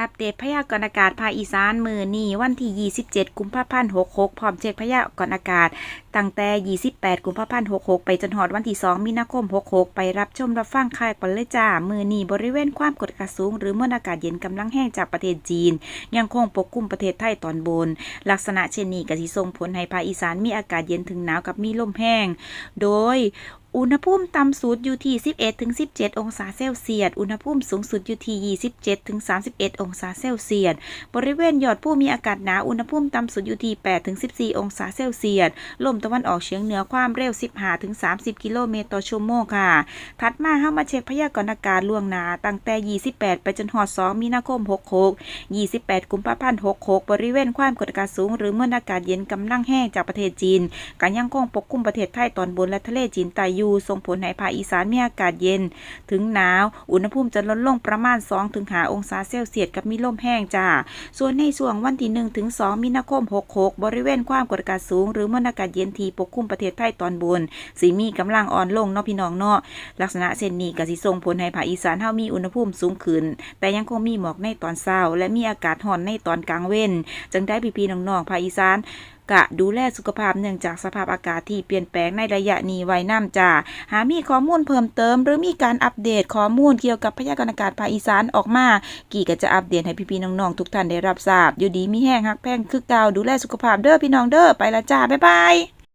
อัปเดตพยากรณ์อากาศภาคอีสานมือนี้วันที่ 27 กุมภาพันธ์ 66 พร้อมเช็คพยากรณ์อากาศ ตั้งแต่ 28 กุมภาพันธ์ 66 ไปจนหอดวันที่ 2 มีนาคม 66 ไปรับชมรับฟังค่ายก่อนเลยจ้า มือนี้บริเวณความกดอากาศสูง หรือมวลอากาศเย็นกำลังแห้งจากประเทศจีน ยังคงปกคลุมประเทศไทยตอนบน ลักษณะเช่นนี้ก็สิส่งผลให้ภาคอีสานมีอากาศเย็นถึงหนาวกับมีลมแห้ง โดย อุณหภูมิต่ำสุดอยู่ที่ 11ถึง17 องศาเซลเซียส อุณหภูมิสูงสุดอยู่ที่ 27ถึง31 องศาเซลเซียส บริเวณยอดผู้มีอากาศหนาว อุณหภูมิต่ำสุดอยู่ที่8ถึง14 องศาเซลเซียส ลมตะวันออกเฉียงเหนือความเร็ว 15ถึง30 กิโลเมตรต่อชั่วโมงค่ะ ถัดมาเฮามาเช็คพยากรณ์อากาศล่วงหน้า ตั้งแต่ 28 ไปจนฮอด 2 มีนาคม 66 28 กุมภาพันธ์ 66 บริเวณความกดอากาศสูง หรือมวลอากาศเย็นกำลังแห้งจากประเทศจีนก็ยังคงปกคลุมประเทศไทยตอนบนและทะเลจีนใต้อยู่ส่งผลให้ภาคอีสานมีอากาศเย็น ถึงหนาว อุณหภูมิจะลดลงประมาณ 2-5 องศาเซลเซียสกับมีลมแห้งจ้า ส่วนในช่วงวันที่1ถึง2มีนาคม 66 บริเวณความกดอากาศสูง หรือมวลอากาศเย็นที่ปกคลุมประเทศไทยตอนบนสิมีกำลังอ่อนลงเนาะพี่น้องเนาะลักษณะเช่นนี้ก็สิส่งผลให้ภาคอีสานเฮามีอุณหภูมิสูงขึ้น แต่ยังคงมีหมอกในตอนเช้า และมีอากาศร้อนในตอนกลางเว้นจึงได้พี่ๆน้องๆภาคอีสาน กะดูแลสุขภาพเนื่องจากสภาพอากาศที่เปลี่ยนแปลงในระยะนี้ไว้น้ำจ่าหามีข้อมูลเพิ่มเติม หรือมีการอัปเดตข้อมูลเกี่ยวกับพยากรณ์อากาศภาคอีสานออกมา กี่ก็จะอัปเดตให้พี่ๆน้องๆทุกท่านได้รับทราบ อยู่ดีมีแห้งฮักแพงคือเก่าดูแลสุขภาพเด้อพี่น้องเด้อไปละจ้าบ๊ายบาย